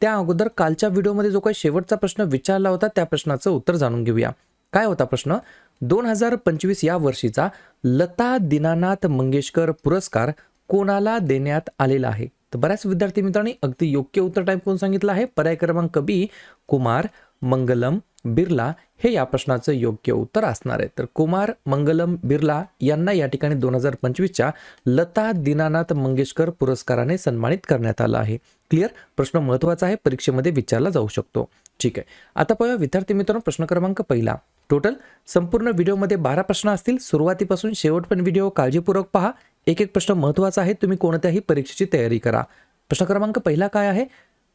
त्या अगोदर कालच्या व्हिडिओमध्ये जो काही शेवटचा प्रश्न विचारला होता त्या प्रश्नाचं उत्तर जाणून घेऊया. काय होता प्रश्न? दोन हजार पंचवीस या वर्षीचा लता दीनानाथ मंगेशकर पुरस्कार कोणाला देण्यात आलेला आहे? तर बऱ्याच विद्यार्थी मित्रांनी अगदी योग्य उत्तर टाईप करून सांगितलं आहे. पर्याय क्रमांक बी कुमार मंगलम. बिर्ला हे या प्रश्नाचं योग्य उत्तर असणार आहे. तर कुमार मंगलम बिर्ला यांना या ठिकाणी दोन हजार पंचवीसच्या लता दीनानाथ मंगेशकर पुरस्काराने सन्मानित करण्यात आलं आहे. क्लिअर प्रश्न महत्त्वाचा आहे परीक्षेमध्ये विचारला जाऊ शकतो. ठीक आहे. आता पाहूया विद्यार्थी मित्रांनो प्रश्न क्रमांक पहिला. टोटल संपूर्ण व्हिडिओमध्ये बारा प्रश्न असतील. सुरुवातीपासून शेवट पण व्हिडिओ काळजीपूर्वक पहा. एक एक प्रश्न महत्त्वाचा आहे. तुम्ही कोणत्याही परीक्षेची तयारी करा. प्रश्न क्रमांक पहिला काय आहे?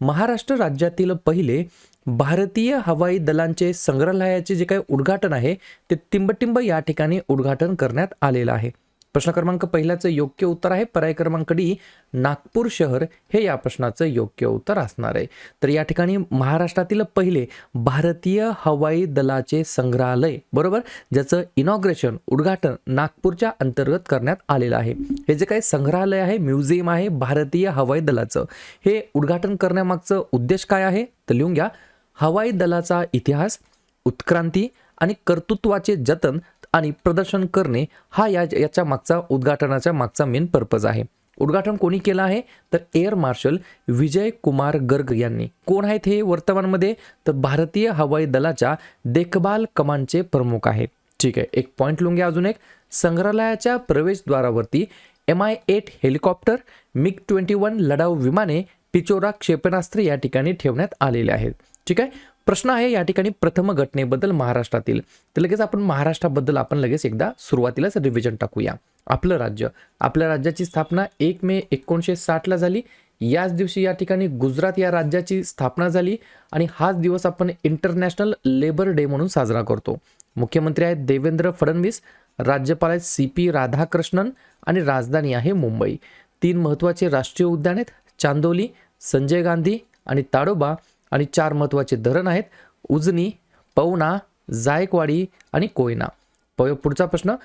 महाराष्ट्र राज्यातील पहिले भारतीय हवाई दलांचे संग्रहालयाचे जे काही उद्घाटन आहे ते टिंबटिंब या ठिकाणी उद्घाटन करण्यात आलेलं आहे. प्रश्न क्रमांक पहिल्याचं योग्य उत्तर आहे. पर्याय क्रमांक डी नागपूर शहर हे या प्रश्नाचं योग्य उत्तर असणार आहे. तर या ठिकाणी महाराष्ट्रातील पहिले भारतीय हवाई दलाचे संग्रहालय बरोबर? ज्याचं इनॉग्रेशन उद्घाटन नागपूरच्या अंतर्गत करण्यात आलेलं आहे. हे जे काही संग्रहालय आहे म्युझियम आहे भारतीय हवाई दलाचं हे उद्घाटन करण्यामागचं उद्देश काय आहे? तर लिहून घ्या. हवाई दलाचा इतिहास उत्क्रांती आणि कर्तृत्वाचे जतन आणि प्रदर्शन करणे हा या याच्या मागचा उद्घाटनाच्या मागचा मेन पर्पज आहे. उद्घाटन कोणी केलं आहे? तर एअर मार्शल विजय कुमार गर्ग यांनी. कोण आहेत हे वर्तमानमध्ये? तर भारतीय हवाई दलाच्या देखभाल कमानचे प्रमुख आहेत. ठीक आहे एक पॉईंट लिहून घ्या अजून एक. संग्रहालयाच्या प्रवेशद्वारावरती M I eight helicopter MiG twenty one लढाऊ विमाने पिचोरा क्षेपणास्त्र या ठिकाणी ठेवण्यात आलेले आहेत. ठीक आहे प्रश्न आहे या ठिकाणी प्रथम घटनेबद्दल महाराष्ट्रातील. तर लगेच आपण महाराष्ट्राबद्दल आपण लगेच एकदा सुरुवातीलाच रिव्हिजन टाकूया. आपलं राज्य. आपल्या राज्याची स्थापना एक मे एकोणीसशे साठला झाली. याच दिवशी या ठिकाणी गुजरात या राज्याची स्थापना झाली आणि हाच दिवस आपण इंटरनॅशनल लेबर डे म्हणून साजरा करतो. मुख्यमंत्री आहेत देवेंद्र फडणवीस राज्यपाल आहेत सी पी राधाकृष्णन आणि राजधानी आहे मुंबई. तीन महत्त्वाचे राष्ट्रीय उद्यान आहेत चांदोली संजय गांधी आणि ताडोबा. आणि चार महत्त्वाचे धरण आहेत. उजनी पवना जायकवाडी आणि कोयना. प- पुढचा प्रश्न.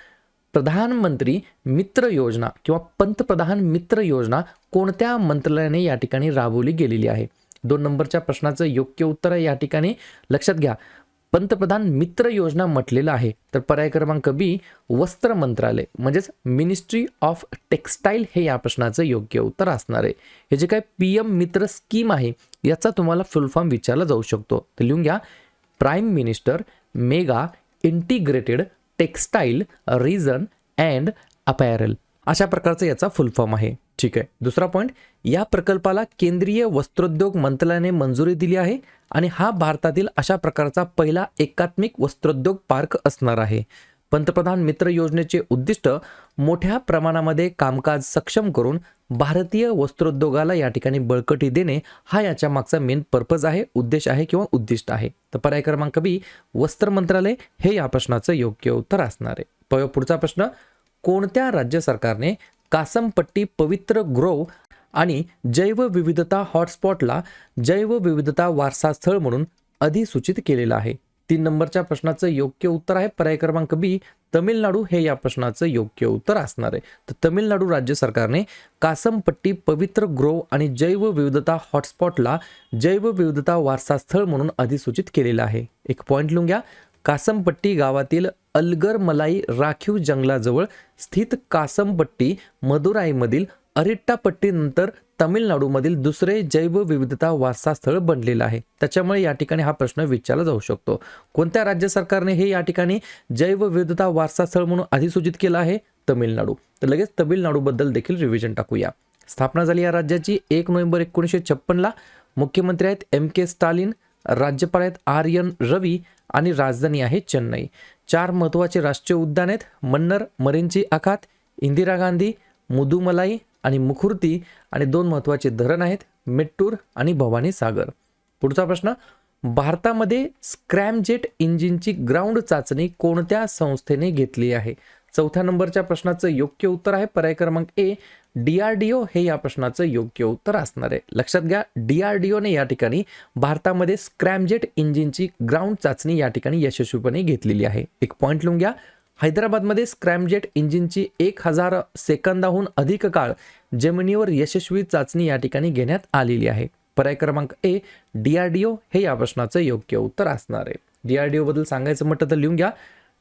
प्रधानमंत्री मित्र योजना किंवा पंतप्रधान मित्र योजना कोणत्या मंत्रालयाने या ठिकाणी राबवली गेलेली आहे? दोन नंबरच्या प्रश्नाचं योग्य उत्तर आहे या ठिकाणी लक्षात घ्या. पंतप्रधान मित्र योजना म्हटलेलं आहे. तर पर्याय क्रमांक बी वस्त्र मंत्रालय. म्हणजेच मिनिस्ट्री ऑफ टेक्स्टाईल हे या प्रश्नाचं योग्य उत्तर असणार आहे. हे जे काय पी एम मित्र स्कीम आहे याचा तुम्हाला फुल फॉर्म विचारला जाऊ शकतो. तर लिहून घ्या prime minister mega integrated textile region and apparel अशा प्रकारचा याचा फुल फॉर्म आहे. ठीक आहे. दुसरा पॉईंट या प्रकल्पाला केंद्रीय वस्त्रोद्योग मंत्रालयाने मंजुरी दिली आहे आणि हा भारतातील अशा प्रकारचा पहिला एकात्मिक वस्त्रोद्योग पार्क असणार आहे. पंतप्रधान मित्र योजनेचे उद्दिष्ट मोठ्या प्रमाणामध्ये कामकाज सक्षम करून भारतीय वस्त्रोद्योगाला या ठिकाणी बळकटी देणे हा याच्या मागचा मेन पर्पज आहे उद्देश आहे किंवा उद्दिष्ट आहे. तर पर्याय क्रमांक बी वस्त्र मंत्रालय हे या प्रश्नाचं योग्य उत्तर असणार आहे. पुढचा प्रश्न. कोणत्या राज्य सरकारने कासमपट्टी पवित्र ग्रोव आणि जैवविविधता हॉटस्पॉटला जैवविविधता वारसास्थळ म्हणून अधिसूचित केलेलं आहे? तीन नंबरच्या प्रश्नाचं योग्य उत्तर आहे. पर्याय क्रमांक बी तमिळनाडू हे या प्रश्नाचं योग्य उत्तर असणार आहे. तर तमिळनाडू राज्य सरकारने कासमपट्टी पवित्र ग्रोव आणि जैवविविधता हॉटस्पॉटला जैवविविधता वारसास्थळ म्हणून अधिसूचित केलेलं आहे. एक पॉईंट लिहून घ्या. कासमपट्टी गावातील अलगर मलाई राखीव जंगलाजवळ स्थित कासमपट्टी मदुराईमधील अरिट्टापट्टीनंतर तामिळनाडूमधील दुसरे जैवविविधता वारसास्थळ बनलेलं आहे. त्याच्यामुळे या ठिकाणी हा प्रश्न विचारला जाऊ शकतो. कोणत्या राज्य सरकारने हे या ठिकाणी जैवविविधता वारसास्थळ म्हणून अधिसूचित केलं आहे? तमिळनाडू. तर लगेच तमिळनाडूबद्दल देखील रिव्हिजन टाकूया. स्थापना झाली या राज्याची एक नोव्हेंबर एकोणीसशे छप्पनला. मुख्यमंत्री आहेत एम के स्टालिन राज्यपाल आहेत आर एन रवी आणि राजधानी आहे चेन्नई. चार महत्त्वाचे राष्ट्रीय उद्यान आहेत. मन्नर मरिंची आखात इंदिरा गांधी मुदुमलाई आणि मुखुर्ती आणि दोन महत्त्वाचे धरण आहेत मेट्टूर आणि भवानी सागर. पुढचा प्रश्न भारतामध्ये स्क्रॅमजेट इंजिनची ग्राउंड चाचणी कोणत्या संस्थेने घेतली आहे? चौथ्या नंबरच्या प्रश्नाचं योग्य उत्तर आहे पर्याय क्रमांक ए डीआरडीओ हे या प्रश्नाचं योग्य उत्तर असणार आहे. लक्षात घ्या डीआरडीओने या ठिकाणी भारतामध्ये स्क्रॅमजेट इंजिनची ग्राउंड चाचणी या ठिकाणी यशस्वीपणे घेतलेली आहे. एक पॉईंट लिहून घ्या हैदराबादमध्ये स्क्रॅमजेट इंजिनची एक हजार सेकंदाहून अधिक काळ जमिनीवर यशस्वी चाचणी या ठिकाणी घेण्यात आलेली आहे. पर्याय क्रमांक ए डीआरडीओ हे या प्रश्नाचं योग्य उत्तर असणार आहे. डीआरडीओ बद्दल सांगायचं म्हटलं तर लिहून घ्या.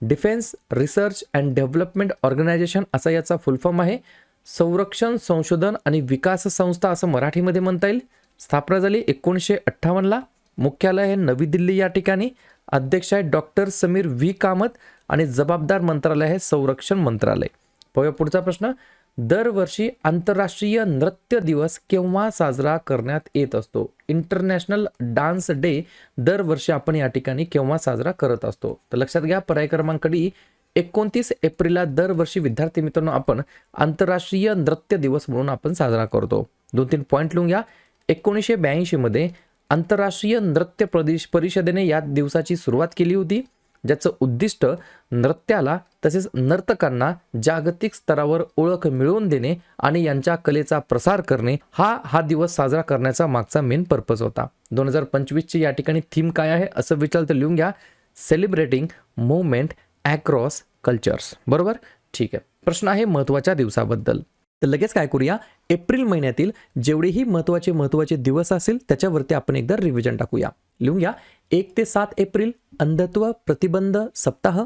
Defence research and development organisation असा याचा फुल फॉर्म आहे. संरक्षण संशोधन आणि विकास संस्था असं मराठीमध्ये म्हणता येईल. स्थापना झाली एकोणीसशे अठ्ठावन्नला. मुख्यालय हे नवी दिल्ली या ठिकाणी. अध्यक्ष आहे डॉक्टर समीर व्ही. कामत. आणि जबाबदार मंत्रालय आहे संरक्षण मंत्रालय. पाहूया पुढचा प्रश्न. दरवर्षी आंतरराष्ट्रीय नृत्य दिवस केव्हा साजरा करण्यात येत असतो? इंटरनॅशनल डान्स डे दरवर्षी आपण या ठिकाणी केव्हा साजरा करत असतो? तर लक्षात घ्या पर्याय क्रमांक डी एकोणतीस एप्रिलला दरवर्षी विद्यार्थी मित्रांनो आपण आंतरराष्ट्रीय नृत्य दिवस म्हणून आपण साजरा करतो. दोन तीन पॉईंट लिहून घ्या. एकोणीसशे ब्याऐंशीमध्ये आंतरराष्ट्रीय नृत्य प्रदेश परिषदेने या दिवसाची सुरुवात केली होती ज्याचं उद्दिष्ट नृत्याला तसेच नर्तकांना जागतिक स्तरावर ओळख मिळवून देणे आणि यांच्या कलेचा प्रसार करणे हा हा दिवस साजरा करण्याचा मागचा मेन पर्पज होता. दोन हजार पंचवीसची या ठिकाणी थीम काय आहे असं विचारलं तर लिहून घ्या. सेलिब्रेटिंग मुवमेंट अक्रॉस कल्चर्स बरोबर? ठीक आहे. प्रश्न आहे महत्त्वाच्या दिवसाबद्दल. तर लगेच काय करूया? एप्रिल महिन्यातील जेवढेही महत्त्वाचे महत्त्वाचे दिवस असेल त्याच्यावरती आपण एकदा रिव्हिजन टाकूया. लिहून घ्या. एक ते सात एप्रिल अंधत्व प्रतिबंध सप्ताह.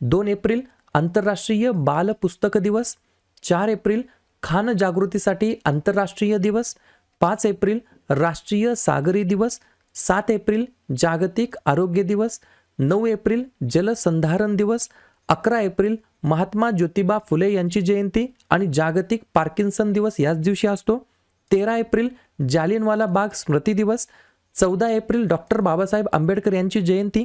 दोन एप्रिल आंतरराष्ट्रीय बाल पुस्तक दिवस. चार एप्रिल खान जागृतीसाठी आंतरराष्ट्रीय दिवस. पाच एप्रिल राष्ट्रीय सागरी दिवस. सात एप्रिल जागतिक आरोग्य दिवस. नऊ एप्रिल जलसंधारण दिवस. अकरा एप्रिल महात्मा ज्योतिबा फुले यांची जयंती आणि जागतिक पार्किन्सन दिवस याच दिवशी असतो. तेरा एप्रिल जालियनवाला बाग स्मृती दिवस. चौदा एप्रिल डॉक्टर बाबासाहेब आंबेडकर यांची जयंती.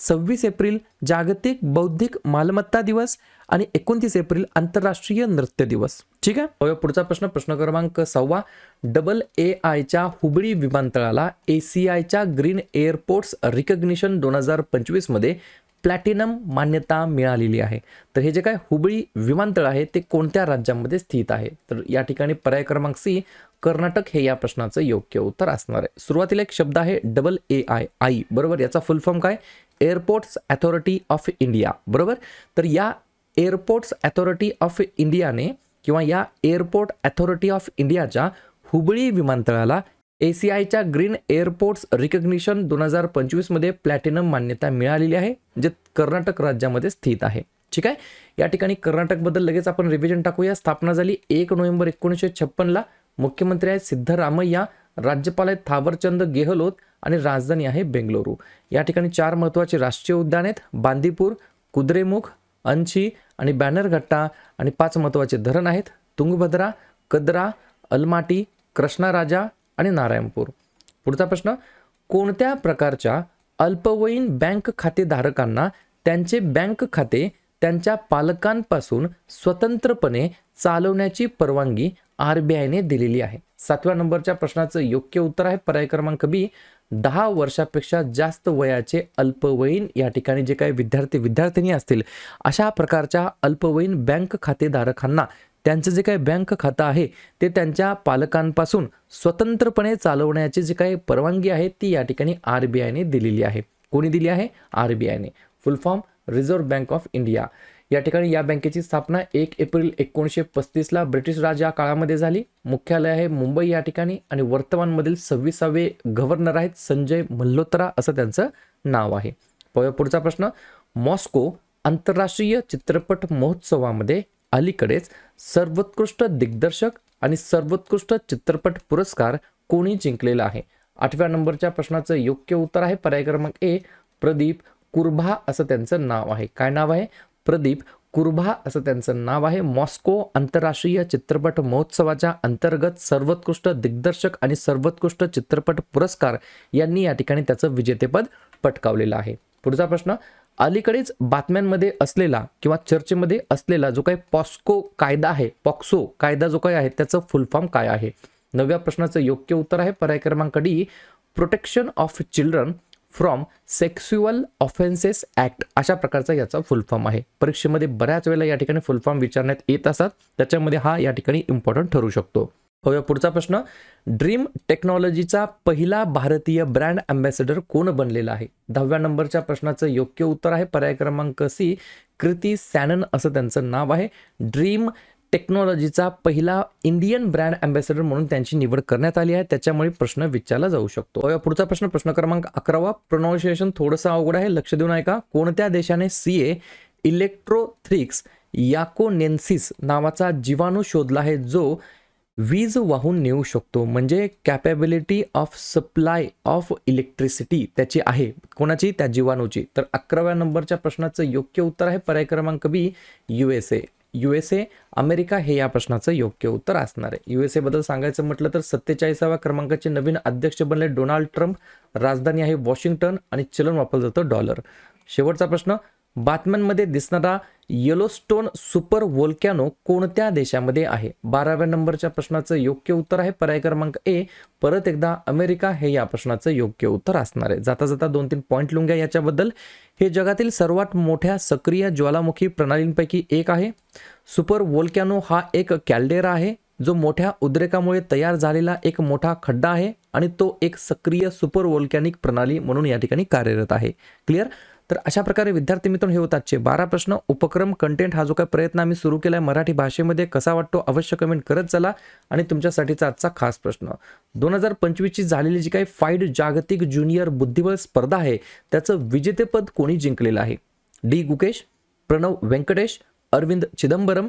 सव्वीस एप्रिल जागतिक बौद्धिक मालमत्ता दिवस आणि एकोणतीस एप्रिल आंतरराष्ट्रीय नृत्य दिवस. ठीक आहे? पुढचा प्रश्न. प्रश्न क्रमांक सव्वा. डबल ए आयच्या हुबळी विमानतळाला ए सी आयच्या ग्रीन एअरपोर्ट्स रिकग्निशन दोन हजार पंचवीसमध्ये प्लॅटिनम मान्यता मिळालेली आहे. तर हे जे काय हुबळी विमानतळ आहे ते कोणत्या राज्यामध्ये स्थित आहे? तर या ठिकाणी पर्याय क्रमांक सी कर्नाटक हे या प्रश्नाचं योग्य उत्तर असणार आहे. सुरुवातीला एक शब्द आहे डबल ए आय आई. बरोबर? याचा फुल फॉर्म काय? एअरपोर्ट्स अथॉरिटी ऑफ इंडिया बरोबर? तर या एअरपोर्ट्स अथॉरिटी ऑफ इंडियाने किंवा या एअरपोर्ट अथॉरिटी ऑफ इंडियाच्या हुबळी विमानतळाला ए सी आयच्या ग्रीन एअरपोर्ट्स रिकग्निशन दोन हजार पंचवीसमध्ये प्लॅटिनम मान्यता मिळालेली आहे जे कर्नाटक राज्यामध्ये स्थित आहे. ठीक आहे? या ठिकाणी कर्नाटकबद्दल लगेच आपण रिव्हिजन टाकूया. स्थापना झाली एक नोव्हेंबर एकोणीसशे छप्पनला. मुख्यमंत्री आहेत सिद्धरामय्या. राज्यपाल आहेत थावरचंद गेहलोत आणि राजधानी आहे बेंगलुरू. या ठिकाणी चार महत्त्वाचे राष्ट्रीय उद्यान आहेत. बांदीपूर कुद्रेमुख अंशी आणि बॅनरघट्टा आणि पाच महत्त्वाचे धरण आहेत. तुंगभद्रा कद्रा अलमाटी कृष्णाराजा आणि नारायणपूर. पुढचा प्रश्न कोणत्या प्रकारच्या अल्पवयीन बँक खातेधारकांना त्यांचे बँक खाते त्यांच्या पालकांपासून स्वतंत्रपणे चालवण्याची परवानगी आर बी आयने दिलेली आहे. सातव्या नंबरच्या प्रश्नाचं योग्य उत्तर आहे. पर्याय क्रमांक बी दहा वर्षापेक्षा जास्त वयाचे अल्पवयीन या ठिकाणी जे काही विद्यार्थी विद्यार्थिनी असतील अशा प्रकारच्या अल्पवयीन बँक खातेधारकांना त्यांचं जे काही बँक खातं आहे ते त्यांच्या पालकांपासून स्वतंत्रपणे चालवण्याची जी काही परवानगी आहे ती या ठिकाणी आर बी आयने दिलेली आहे. कोणी दिली आहे? R B आयने full form reserve bank of India. या ठिकाणी या बँकेची स्थापना एक एप्रिल एकोणीसशे पस्तीसला ब्रिटिश राज या काळामध्ये झाली. मुख्यालय आहे मुंबई या ठिकाणी आणि वर्तमानमधील सव्वीसावे गव्हर्नर आहेत संजय मल्होत्रा असं त्यांचं नाव आहे. पुढचा प्रश्न. मॉस्को आंतरराष्ट्रीय चित्रपट महोत्सवामध्ये अलीकडेच सर्वोत्कृष्ट दिग्दर्शक आणि सर्वोत्कृष्ट चित्रपट पुरस्कार कोणी जिंकलेला आहे? आठव्या नंबरच्या प्रश्नाचं योग्य उत्तर आहे पर्याय क्रमांक ए प्रदीप कुर्भा असं त्यांचं नाव आहे. काय नाव आहे? प्रदीप कुर्भा असं त्यांचं नाव आहे. मॉस्को आंतरराष्ट्रीय चित्रपट महोत्सवाच्या अंतर्गत सर्वोत्कृष्ट दिग्दर्शक आणि सर्वोत्कृष्ट चित्रपट पुरस्कार यांनी या ठिकाणी त्याचं विजेतेपद पटकावलेलं आहे. पुढचा प्रश्न अलीकडेच बातम्यांमध्ये असलेला किंवा चर्चेमध्ये असलेला जो काही पॉस्को कायदा आहे पॉक्सो कायदा जो काही आहे त्याचं फुलफॉर्म काय आहे? नव्या प्रश्नाचं योग्य उत्तर आहे. पर्याय क्रमांक D protection of children from sexual offences act अशा प्रकारचा याचा फुल फॉर्म आहे. परीक्षेमध्ये बऱ्याच वेळेला या ठिकाणी फुल फॉर्म विचारण्यात येत असतात. त्याच्यामध्ये हा या ठिकाणी इम्पॉर्टंट ठरू शकतो. हो पुढचा प्रश्न. ड्रीम टेक्नॉलॉजीचा पहिला भारतीय ब्रँड अँबॅसेडर कोण बनलेला आहे? दहाव्या नंबरच्या प्रश्नाचं योग्य उत्तर आहे. पर्याय क्रमांक सी कृती सॅनन असं त्यांचं नाव आहे. ड्रीम टेक्नॉलॉजीचा पहिला इंडियन ब्रँड अँबॅसेडर म्हणून त्यांची निवड करण्यात आली आहे. त्याच्यामुळे प्रश्न विचारला जाऊ शकतो. पुढचा प्रश्न. प्रश्न क्रमांक अकरावा. प्रोनाऊन्सिएशन थोडंसं अवघड आहे. लक्ष देऊन ऐका कोणत्या देशाने सी ए इलेक्ट्रोथ्रिक्स याकोनेन्सिस नावाचा जीवाणू शोधला आहे जो वीज वाहून नेऊ शकतो? म्हणजे capability of supply of electricity त्याची आहे. कोणाची? त्या जीवाणूची. तर अकराव्या नंबरच्या प्रश्नाचं योग्य उत्तर आहे. पर्याय क्रमांक B U S A U S A America हे या प्रश्नाचं योग्य उत्तर असणार आहे. यू एसबद्दल सांगायचं म्हटलं तर सत्तेचाळीसाव्या क्रमांकाचे नवीन अध्यक्ष बनले डोनाल्ड ट्रम्प राजधानी आहे वॉशिंग्टन आणि चलन वापरलं जातं डॉलर. शेवटचा प्रश्न बातम्यांमध्ये दिसणारा येलोस्टोन सुपर वोल्कॅनो कोणत्या देशामध्ये आहे? बाराव्या नंबरच्या प्रश्नाचं योग्य उत्तर आहे. पर्याय क्रमांक ए परत एकदा अमेरिका हे या प्रश्नाचं योग्य उत्तर असणार आहे. जाता जाता दोन तीन पॉईंट लिहून घ्या याच्याबद्दल. हे जगातील सर्वात मोठ्या सक्रिय ज्वालामुखी प्रणालींपैकी एक आहे. सुपर वोल्कॅनो हा एक कॅल्डेरा आहे जो मोठ्या उद्रेकामुळे तयार झालेला एक मोठा खड्डा आहे आणि तो एक सक्रिय सुपर वोल्कॅनिक प्रणाली म्हणून या ठिकाणी कार्यरत आहे. क्लिअर तर अशा प्रकारे विद्यार्थी मित्रांनो हे होतातचे बारा प्रश्न. उपक्रम कंटेंट हा जो काही प्रयत्न आम्ही सुरू केला आहे मराठी भाषेमध्ये कसा वाटतो अवश्य कमेंट करत चला. आणि तुमच्यासाठीचा आजचा खास प्रश्न. दोन हजार पंचवीसची झालेली जी काही फाईड जागतिक ज्युनियर बुद्धिबळ स्पर्धा आहे त्याचं विजेतेपद कोणी जिंकलेलं आहे? डी. गुकेश प्रणव व्यंकटेश अरविंद चिदंबरम